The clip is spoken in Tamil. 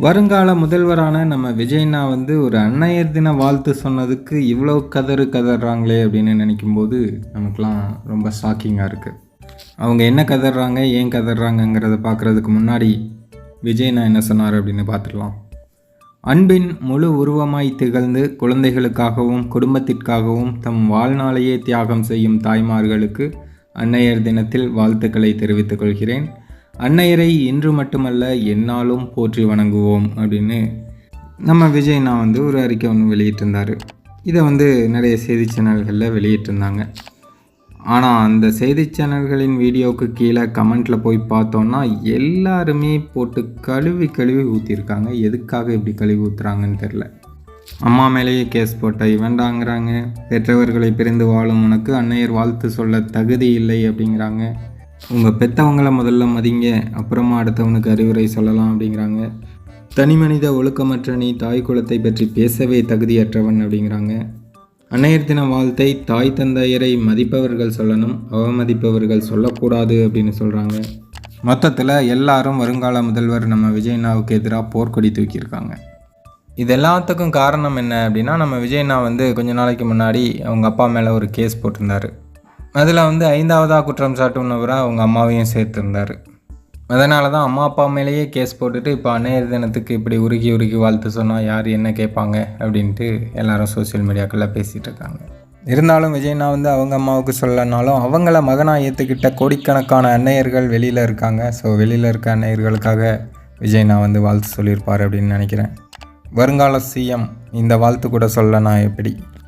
வருங்கால முதல்வரான நம்ம விஜய்னா வந்து ஒரு அன்னையர் தின வாழ்த்து சொன்னதுக்கு இவ்வளோ கதறு கதறாங்களே அப்படின்னு நினைக்கும்போது நமக்குலாம் ரொம்ப ஷாக்கிங்காக இருக்குது அவங்க என்ன கதறாங்க ஏன் கதறாங்கங்கிறத பார்க்குறதுக்கு முன்னாடி விஜய்னா என்ன சொன்னார் அப்படின்னு பார்த்துடலாம். அன்பின் முழு உருவமாய் திகழ்ந்து குழந்தைகளுக்காகவும் குடும்பத்திற்காகவும் தம் வாழ்நாளையே தியாகம் செய்யும் தாய்மார்களுக்கு அன்னையர் தினத்தில் வாழ்த்துக்களை தெரிவித்துக் கொள்கிறேன். அன்னையரை இன்று மட்டுமல்ல என்னாலும் போற்றி வணங்குவோம் அப்படின்னு நம்ம விஜய் நான் வந்து ஒரு அறிக்கை ஒன்று வெளியிட்டிருந்தார். இதை வந்து நிறைய செய்தி சேனல்களில் வெளியிட்டிருந்தாங்க. ஆனால் அந்த செய்தி சேனல்களின் வீடியோவுக்கு கீழே கமெண்ட்டில் போய் பார்த்தோன்னா எல்லாருமே போட்டு கழுவி கழுவி ஊற்றிருக்காங்க எதுக்காக இப்படி கழுவி ஊற்றுறாங்கன்னு தெரில அம்மா மேலேயே கேஸ் போட்ட இவன்டாங்கிறாங்க பெற்றவர்களை பிரிந்து வாழும் உனக்கு அன்னையர் வாழ்த்து சொல்ல தகுதி இல்லை அப்படிங்கிறாங்க. உங்கள் பெற்றவங்களை முதல்ல மதிங்க அப்புறமா அடுத்தவனுக்கு அறிவுரை சொல்லலாம் அப்படிங்கிறாங்க. தனி மனித ஒழுக்கமற்ற நீ தாய் குலத்தை பற்றி பேசவே தகுதியற்றவன் அப்படிங்கிறாங்க. அன்னையர் தின வாழ்த்தை தாய் தந்தையரை மதிப்பவர்கள் சொல்லணும் அவமதிப்பவர்கள் சொல்லக்கூடாது அப்படின்னு சொல்கிறாங்க மொத்தத்தில் எல்லாரும் வருங்கால முதல்வர் நம்ம விஜயண்ணாவுக்கு எதிராக போர்க்கொடி தூக்கியிருக்காங்க. இது எல்லாத்துக்கும் காரணம் என்ன அப்படின்னா நம்ம விஜயண்ணா வந்து கொஞ்ச நாளைக்கு முன்னாடி அவங்க அப்பா மேலே ஒரு கேஸ் போட்டிருந்தாரு. அதில் வந்து ஐந்தாவதாக குற்றம் சாட்டுனவராக அவங்க அம்மாவையும் சேர்த்துருந்தார். அதனால தான் அம்மா அப்பா மேலேயே கேஸ் போட்டுட்டு இப்போ அன்னையர் தினத்துக்கு இப்படி உருகி உருகி வாழ்த்து சொன்னால் யார் என்ன கேட்பாங்க அப்படின்ட்டு எல்லாரும் சோஷியல் மீடியாக்களில் பேசிகிட்டு இருக்காங்க. இருந்தாலும் விஜய்னா வந்து அவங்க அம்மாவுக்கு சொல்லனாலும் அவங்கள மகனாக ஏற்றுக்கிட்ட கோடிக்கணக்கான அன்னையர்கள் வெளியில் இருக்காங்க. ஸோ வெளியில் இருக்க அன்னையர்களுக்காக விஜய்னா வந்து வாழ்த்து சொல்லியிருப்பார் அப்படின்னு நினைக்கிறேன். வருங்கால சிஎம் இந்த வாழ்த்து கூட சொல்லனா எப்படி?